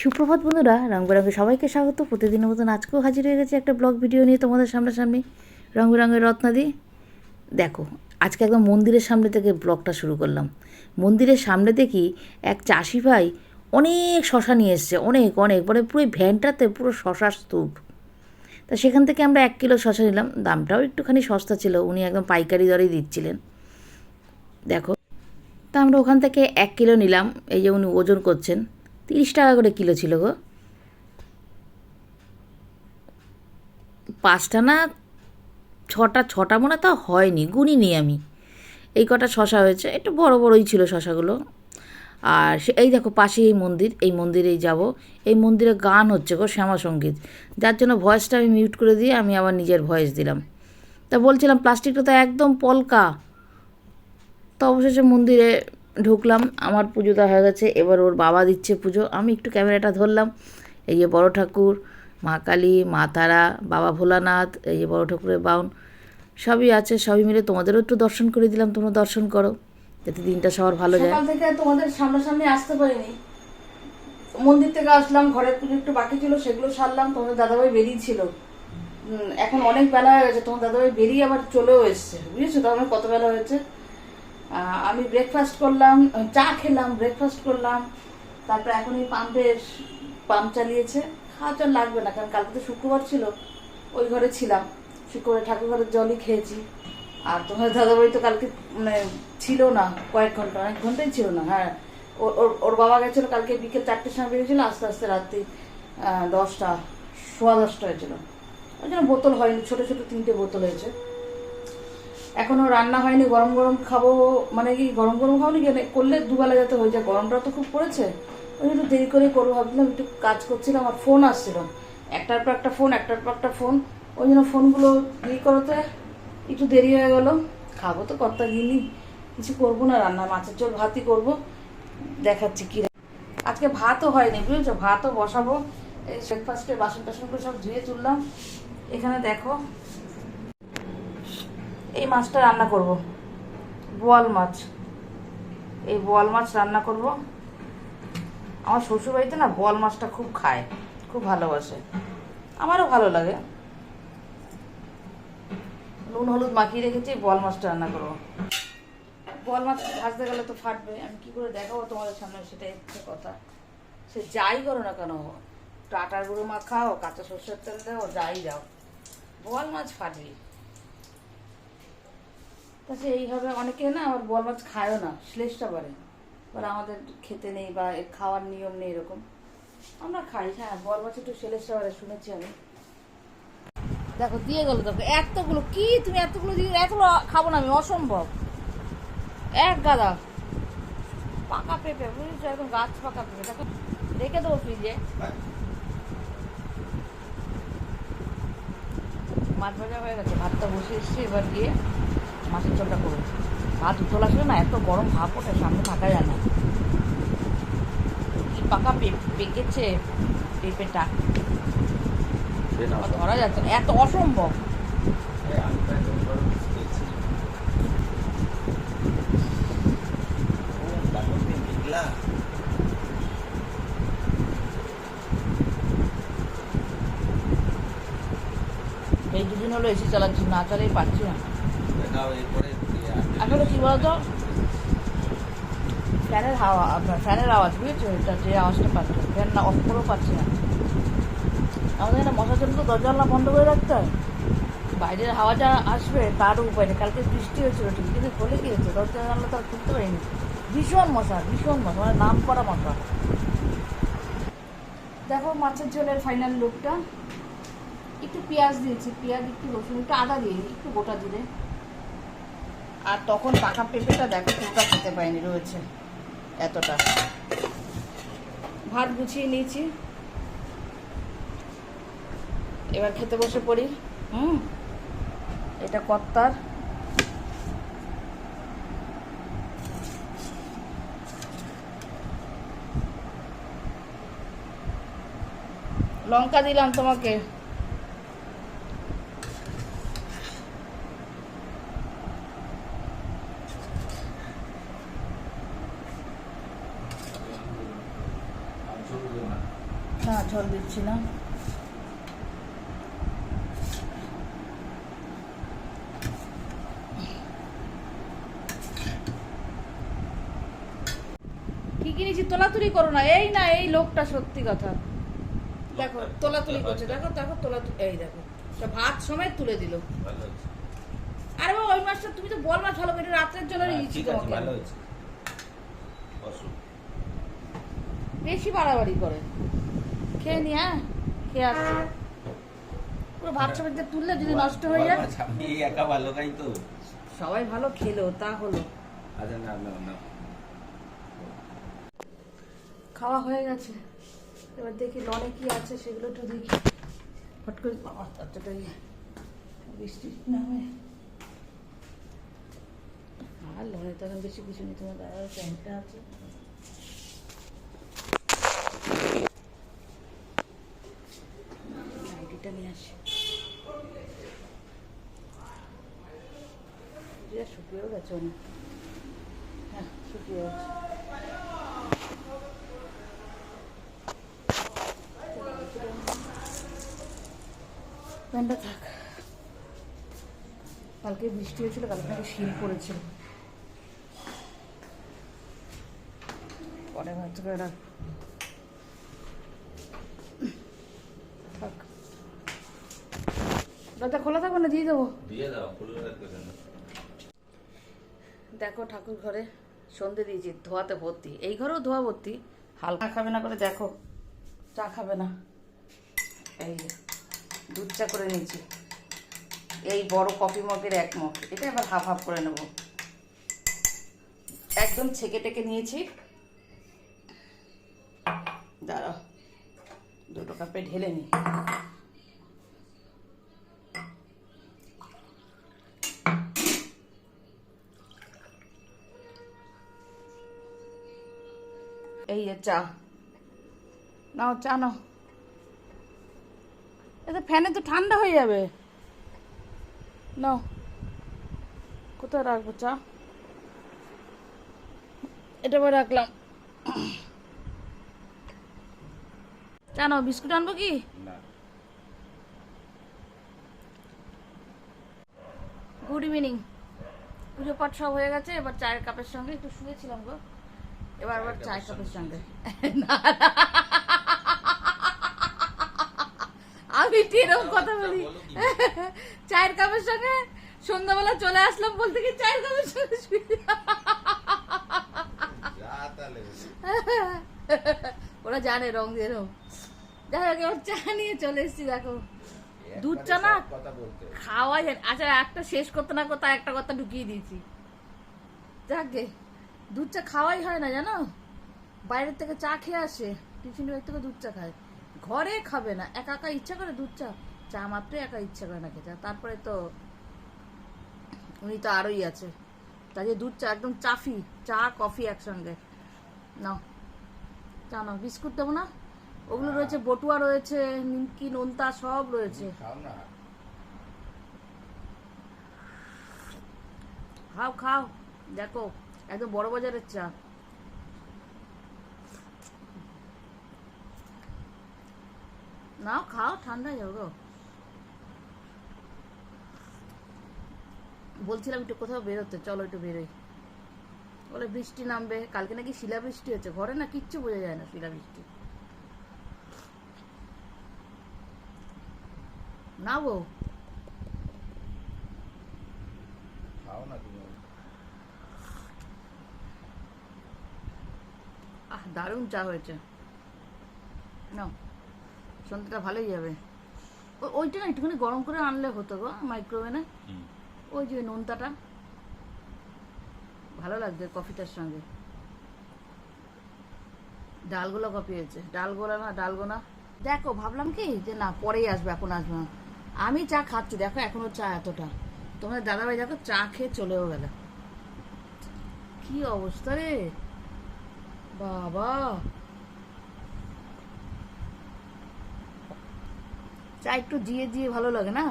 সুপ্রভাত বন্ধুরা রং সবাইকে স্বাগত। প্রতিদিনের মতন আজকেও হাজির হয়ে গেছে একটা ব্লগ ভিডিও নিয়ে তোমাদের সামনাসামনি। রং বেরঙের রত্নাদি। দেখো, আজকে একদম মন্দিরের সামনে থেকে ব্লগটা শুরু করলাম। মন্দিরের সামনে দেখি এক চাষি ভাই অনেক শশা নিয়ে এসছে, অনেক অনেক মানে পুরো ভ্যানটাতে পুরো শশার স্তূপ। তা সেখান থেকে আমরা এক কিলো শশা নিলাম, দামটাও একটুখানি সস্তা ছিল, উনি একদম পাইকারি দরেই দিচ্ছিলেন। দেখো, তা আমরা ওখান থেকে এক কিলো নিলাম, এই যে উনি ওজন করছেন। তিরিশ টাকা করে কিলো ছিল গো। পাঁচটা না ছটা ছটা মনে তা হয়নি, গুনিনি আমি। এই কটা শশা হয়েছে, একটু বড় বড়ই ছিল শশাগুলো। আর এই দেখো পাশে এই মন্দির, এই মন্দিরেই যাব। এই মন্দিরে গান হচ্ছে গো শ্যামা সংগীত যার জন্য ভয়েসটা আমি মিউট করে দিয়ে আমি আবার নিজের ভয়েস দিলাম। তা বলছিলাম, প্লাস্টিকটা তো একদম পলকা। তো অবশেষে মন্দিরে ঢুকলাম, আমার পুজোটা হয়ে গেছে, এবার ওর বাবা দিচ্ছে পুজো। আমি একটু ক্যামেরাটা ধরলাম, এই যে বড় ঠাকুর, মা কালী, মা তারা, বাবা ভোলানাথ, এই যে বড় ঠাকুরের বাউন, সবই আছে, সবই মিলে তোমাদেরও একটু দর্শন করে দিলাম, তোমরা দর্শন করো, যাতে দিনটা সবার ভালো যায়। থেকে তোমাদের সামনাসামনি আসতে পারিনি। মন্দির থেকে আসলাম, ঘরের পুজো একটু বাকি ছিল, সেগুলো সারলাম, তোমাদের দাদাভাই বেরিয়েছিল এখন অনেক বেলা হয়ে গেছে তোমার দাদাভাই বেরিয়ে আবার চলেও এসছে, বুঝেছ? তার মানে কত বেলা হয়েছে? আমি ব্রেকফাস্ট করলাম চা খেলাম ব্রেকফাস্ট করলাম, তারপরে এখন এই পাম্পের পাম্প চালিয়েছে। খাওয়া জল লাগবে না, কারণ কালকে তো শুক্রবার ছিল, ওই ঘরে ছিলাম। শুক্রবার ঠাকুর ঘরের জলই খেয়েছি। আর তোমার দাদাভাই তো কালকে মানে ছিল না, কয়েক ঘণ্টা, অনেক ঘন্টাই ছিল না হ্যাঁ। ওর ওর বাবা গেছিল কালকে বিকেল চারটের সময় বেরিয়েছিল, আস্তে আস্তে রাত্রি দশটা, সোয়া দশটা হয়েছিল। ওই জন্য বোতল হয়নি, ছোটো ছোটো তিনটে বোতল হয়েছে। এখনও রান্না হয়নি, গরম গরম খাব মানে কি গরম গরম খাব নাকি? করলে দুবেলা যাতে হয়ে যায়, গরমটা তো খুব পড়েছে। ওই একটু দেরি করে করব, ভাবছিলাম একটু কাজ করছিলাম আমার ফোন আসছিল। একটার পর একটা ফোন, একটার পর একটা ফোন। ওই জন্য ফোনগুলো ইয়ে করতে একটু দেরি হয়ে গেল। খাব তো কর্তা গিনি কিছু করব না রান্না মাছের ঝোল, ভাতই করব। দেখাচ্ছি কি আজকে ভাতও হয়নি, বুঝেছ? ভাতও বসাবো। এই ব্রেকফাস্টে বাসন টাসন করে সব ধুয়ে তুললাম। এখানে দেখো এই মাছটা রান্না করব। বোয়াল মাছ। এই বোয়াল মাছ রান্না করব। আমার শ্বশুরবাড়িতে না বোয়াল মাছটা খুব খায়, খুব ভালোবাসে। আমারও ভালো লাগে। নুন, হলুদ মাখিয়ে রেখেছি, বোয়াল মাছটা রান্না করব। বোয়াল মাছ ভাজতে গেলে তো ফাটবে। আমি কি করে দেখাবো তোমাদের সামনে? সেটাই হচ্ছে কথা। সে যাই করো না কেন, টাটার গুঁড়ো মাখাও, কাঁচা সর্ষের তেল দাও, যাই যাও বোয়াল মাছ ফাটবে তাছাড়া এইভাবে অনেকে না আমার বল মাছ খায়ও না, শ্লেষটা পারে বলে আমাদের খেতে নেই বা খাওয়ার নিয়ম নেই এরকম। আমরা খাই হ্যাঁ বল মাছ একটু শ্লেষটা পারে শুনেছি আমি। দেখো, দিয়ে গেল দেখো, এতগুলো, কি তুমি এতগুলো দিয়ে এতগুলো খাব না আমি, অসম্ভব। এক গাদা। পাকা পেঁপে, বুঝেছ? একদম গাছ পাকা পেঁপে। দেখো, রেখে দেবো ফ্রিজে। মাছ ভাজা হয়ে গেছে, ভাতটা বসে এসছি এবার গিয়ে। মাছের চলটা করে ভাত উতল আসলে না এত গরম ভাব ওঠে সামনে থাকা যায় না। কি পাকা পেকেছে পেঁপেটা। ধরা যাচ্ছে এত অসম্ভব। এই এসি চালাচ্ছি না চালেই পাচ্ছি না। আসলে কি বলতো? ফ্যানের হাওয়া ফ্যানের আওয়াজ বুঝেছ? এটা যে আওয়াজটা পাচ্ছি ফ্যান না অফ করেও পাচ্ছি না। আমাদের এখানে মশার জন্য তো দরজা বন্ধ করে রাখতে হয়। বাইরের হাওয়া যা আসবে তারও উপায় নেই কালকে বৃষ্টি হয়েছিল ঠিক কিন্তু খুলে গিয়েছে। দরজা জানলা তো আর খুলতে পারিনি। ভীষণ মশা ভীষণ মশা মানে নাম করা মশা। দেখো মাছের ঝোলের ফাইনাল লুকটা পেঁয়াজ দিয়েছি পেঁয়াজ একটু রসুন একটু আদা দিয়ে একটু গোটা দিলে আর তখন পাকা পেঁপেটা দেখো পুরোটা খেতে পাইনি রয়েছে এতটা। ভাত গুছিয়ে নিয়েছি। এবার খেতে বসে পড়ি। হুম এটা কর্তার। লঙ্কা দিলাম তোমাকে না জল দিচ্ছি না। কি কিনেছি? তোলাতুলি করো না। এই না এই লোকটা সত্যি কথা। দেখো তোলাতুলি করছে। দেখো দেখো তোলা এই দেখো। সব ভাত সময় তুলে দিল। আরে বাবা ওই মাছটা তুমি তো বল মাছ ভালো করে রাত্রের জন্য নিয়েছি তোমাকে। ভালো হয়েছে। বেশি বাড়াবাড়ি করে। খেয়ে নি হ্যাঁ? খেয়ে আসছি। পুরো ভাত সময় তুললে যদি নষ্ট হয়ে যায়? আচ্ছা, আমি একা ভালো খাই তো। সবাই ভালো খেলো তা হলো। আচ্ছা না না না। খাওয়া হয়ে গেছে। এবার দেখি লনে কি আছে সেগুলো একটু দেখি। ফট করে বাবা তাড়াতাড়ি বৃষ্টি নামে। আর লনে তো এখন বেশি কিছু নেই তোমার দাদার প্যান্টটা আছে। নাইটিটা নিয়ে আসি। এটা শুকিয়েও গেছে অনেক। হ্যাঁ শুকিয়ে গেছে। প্যান্টটা থাক। কালকে বৃষ্টি হয়েছিল, কালকে নাকি শিল পড়েছিল পরে ভাবতে করে রাখ থাক দরজা খোলা থাকবে না? দিয়ে দেবো। দিয়ে দাও খুলে রাখতে কেন? দেখো ঠাকুর ঘরে সন্ধে দিয়েছি ধোয়াতে ভর্তি। এই ঘরেও ধোয়া ভর্তি। হালকা খাবে না করে দেখো চা খাবে না। এই যে, দুধ চা করে নিয়েছি। এই বড় কফি মগের এক মগ। এটা এবার হাফ হাফ করে নেব। একদম ছেঁকে টেকে নিয়েছি। দাঁড়াও দুটো কাপে ঢেলে নিই। এই যে চা। নাও চা নাও। ফ্যানে তো ঠান্ডা হয়ে যাবে। নাও। কোথায় রাখব চা? এটা আবার রাখলাম। চা নাও বিস্কুট আনব কি? গুড ইভিনিং পুজো পাঠ সব হয়ে গেছে এবার চায়ের কাপের সঙ্গে একটু শুয়েছিলাম গো। এবার আবার চায়ের কাপের সঙ্গে। আমি ঠিক এরকম কথা বলি? চায়ের কাপের সঙ্গে সন্ধ্যাবেলা চলে আসলাম বলতে কি চায়ের কাপের সঙ্গে ওরা জানে রং রং। যাই হোক এবার চা নিয়ে চলে এসেছি দেখো। দুধ চা না? খাওয়া যায়। আচ্ছা একটা শেষ করতে না করতে একটা কথা ঢুকিয়ে দিয়েছি। যাকে দুধ চা খাওয়াই হয় না জানো? বাইরের থেকে চা খেয়ে আসে টিফিন ব্যাগ থেকে দুধ চা খায়। ঘরে খাবে না একা একা ইচ্ছা করে দুধ চা চা মাত্রই একা ইচ্ছা করে না খেতে। তারপরে তো উনি তো আরোই আছে। তাই যে দুধ চা একদম চাফি চা কফি একসঙ্গে। নাও চা নাও বিস্কুট দেবো না? ওগুলো রয়েছে বটুয়া রয়েছে নিমকি নোনতা সব রয়েছে। খাও খাও দেখো। একদম বড় বাজারের চা। নাও, খাও ঠান্ডা যাও গো। বলছিলাম একটু কোথাও বেরোতে, চলো একটু বেরোই। বলে বৃষ্টি নামবে, কালকে নাকি শিলা বৃষ্টি হচ্ছে, ঘরে না কিচ্ছু বোঝা যায় না শিলা বৃষ্টি না গো খাও না তুমি আহ দারুণ চা হয়েছে। নাও সন্ধ্যাটা ভালোই যাবে। ওইটা না একটুখানি গরম করে আনলে হতো গো মাইক্রোওভেনে ওই যে নোনতাটা। ভালো লাগবে কফিটার সঙ্গে। ডালগোলা কফি হয়েছে। ডালগোলা না ডালগোনা। দেখো ভাবলাম কি যে না পরেই আসবে এখন আসবে না। আমি চা খাচ্ছি দেখো এখনও চা এতটা। তোমার দাদাভাই দেখো চা খেয়ে চলেও গেল। কি অবস্থা রে? বাবা। চা একটু দিয়ে দিয়ে ভালো লাগে না?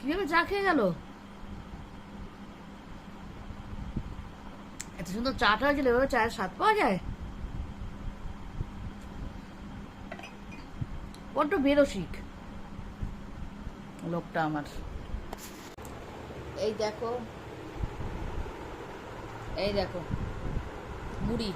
কীভাবে চা খেয়ে গেল? এত সুন্দর চাটা হয়েছিল, এভাবে চায়ের স্বাদ পাওয়া যায়? বড্ড বেরসিক লোকটা আমার। এই দেখো এই দেখো, মুড়ি।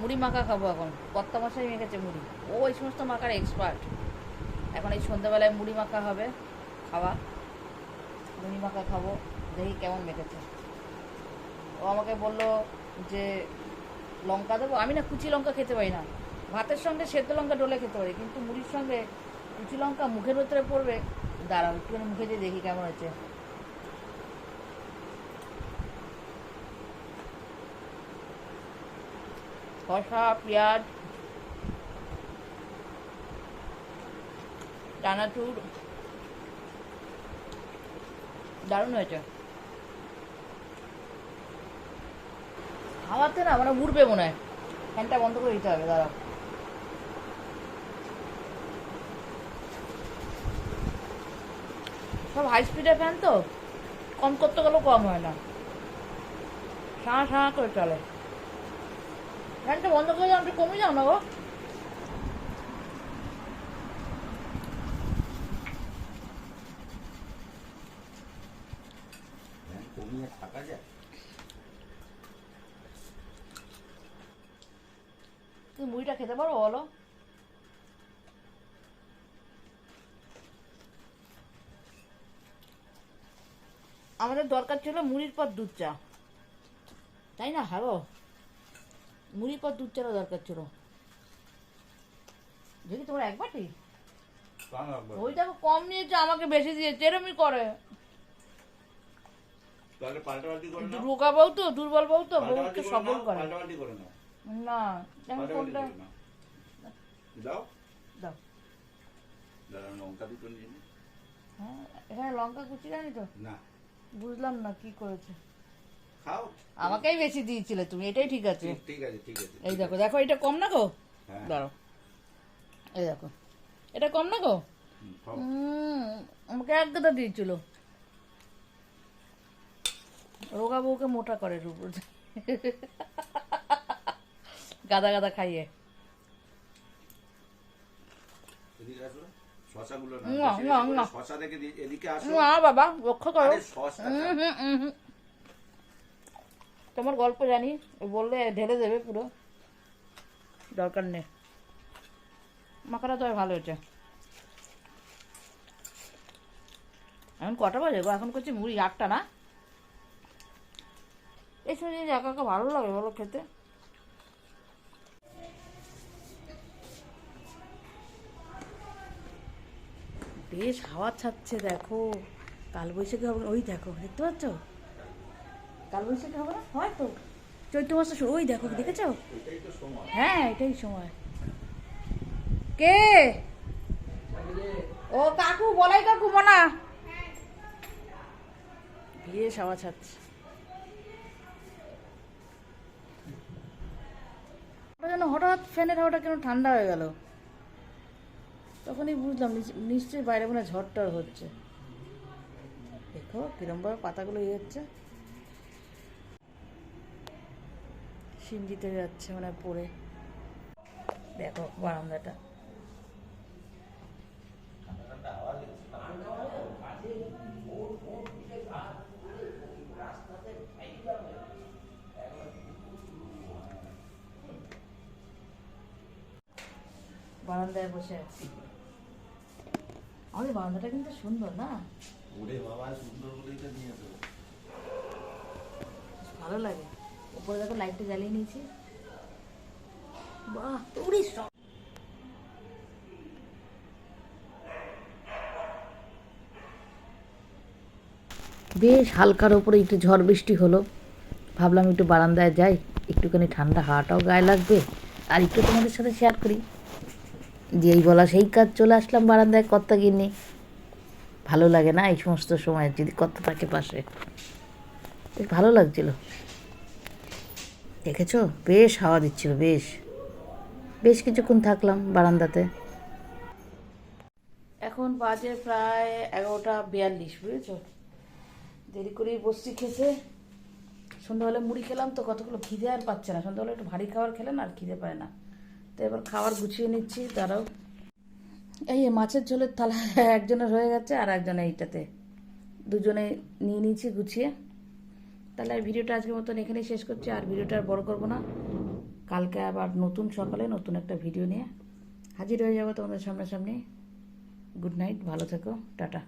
মুড়ি মাখা খাব এখন। কত্তা মশাই মেখেছে মুড়ি। ও এই সমস্ত মাখার এক্সপার্ট এখন এই সন্ধ্যাবেলায় মুড়ি মাখা হবে, খাওয়া। মুড়ি মাখা খাব, দেখি কেমন মেখেছে। ও আমাকে বলল যে, লঙ্কা দেবো? আমি না কুচি লঙ্কা খেতে পারি না। ভাতের সঙ্গে সেদ্ধ লঙ্কা ডলে খেতে পারি, কিন্তু মুড়ির সঙ্গে কুচি লঙ্কা মুখের ভেতরে পড়বে। দাঁড়াও, একটুখানি মুখে দিয়ে দেখি কেমন হচ্ছে শসা পেঁয়াজ চানাচুর দারুণ হয়েছে। খাওয়াতে না মানে উঠবে মনে হয়। ফ্যানটা বন্ধ করে দিতে হবে, দাঁড়াও। সব হাই স্পিডের ফ্যান তো? কম করতে গেলেও কম হয় না। সাঁ সাঁ করে চলে। ফ্যানটা বন্ধ করে যাও একটু কমে যাও না গো। কমিয়ে থাকা যায়। তুমি মুড়িটা খেতে পারো বলো। আমাদের দরকার ছিল মুড়ির পর দুধ চা। তাই না হ্যালো মুড়ির পর দুধ দরকার ছিল। দেখি তোমার এক বাটি? ওই দেখো কম নিয়েছে আমাকে বেশি দিয়েছে এরমই করে। রোগা বউ তো দুর্বল বউ তো সবল করে না কোনটা? দাও। দাও। লঙ্কা দুটো নিয়ে হ্যাঁ এখানে লঙ্কা কুচি জানি তো? না। বুঝলাম না কি করেছে। আমাকেই বেশি দিয়েছিলে তুমি এটাই ঠিক আছে। ঠিক- আছে ঠিক আছে এই দেখো দেখো এটা কম না গো? হ্যাঁ। দাঁড়াও। এই দেখো এটা কম না গো? আমাকে এক গাদা দিয়েছিল। রোগা বউকে মোটা করে রূপ গাদা গাদা খাইয়ে। শশা দেখে এদিকে আসো। না বাবা রক্ষা করো আরে শশা উম হুম, উম হুম। তোমার গল্প জানি, বললে ঢেলে দেবে পুরো। দরকার নেই। মাখাটা তো ভালো হয়েছে। এখন কটা বাজে গো? এখন করছি মুড়ি আটটা না? এই সময় জিনিস একা একা ভালো লাগে বলো খেতে। বেশ হাওয়া ছাড়ছে দেখো। কালবৈশাখী হবে, ওই দেখো, দেখতে পাচ্ছ? কালবৈশাখী হবে না? হয়তো চৈত্র মাসে শু- ওই দেখো দেখেছ? তো সময়। হ্যাঁ এটাই সময়। কে? ও কাকু বলাই কাকু মনা। বেশ ছাড়ছে। ওটা যেন হঠাৎ ফ্যানের হাওয়াটা কেন ঠান্ডা হয়ে গেল? তখনই বুঝলাম নিশ্চয়ই বাইরে মনে হয় ঝড় টড় হচ্ছে। দেখো কিরমভাবে পাতাগুলো ইয়ে হচ্ছে। সিম দিতে যাচ্ছে মানে পড়ে। দেখো বারান্দাটা। বারান্দায় বসে আছি। আমাদের বারান্দাটা কিন্তু সুন্দর না? ওরে বাবা সুন্দর বলেই তো নিয়ে ভালো লাগে। উপরে দেখো লাইটটা জ্বালিয়ে নিয়েছি। বাহ তোরই বেশ হালকার ওপরে একটু ঝড় বৃষ্টি হলো। ভাবলাম একটু বারান্দায় যাই, একটুখানি ঠান্ডা হাওয়াটাও গায়ে লাগবে। আর একটু তোমাদের সাথে শেয়ার করি যেই বলা সেই কাজ চলে আসলাম বারান্দায় কর্তা গিন্নি। ভালো লাগে না এই সমস্ত সময়, যদি কর্তা থাকে পাশে। বেশ ভালো লাগছিল। দেখেছ? বেশ হাওয়া দিচ্ছিল, বেশ। বেশ কিছুক্ষণ থাকলাম বারান্দাতে। এখন বাজে প্রায় এগারোটা বিয়াল্লিশ, বুঝেছ? দেরি করেই বসছি খেতে। সন্ধ্যাবেলা মুড়ি খেলাম তো, কতগুলো খিদে আর পাচ্ছে না। সন্ধ্যাবেলা একটু ভারী খাবার খেলে না আর খিদে পায় না। তো এবার খাবার গুছিয়ে নিচ্ছি তারাও এই মাছের ঝোলের থালা একজনের হয়ে গেছে আর একজনের এইটাতে। দুজনে নিয়ে নিয়েছি গুছিয়ে। তাহলে আর ভিডিওটা আজকের মতন এখানেই শেষ করছি। আর ভিডিওটা আর বড় করব না। কালকে আবার নতুন সকালে নতুন একটা ভিডিও নিয়ে হাজির হয়ে যাব তোমাদের সামনাসামনি। গুড নাইট ভালো থেকো, টাটা।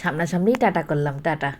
সামনাসামনি টাটা করলাম, টাটা।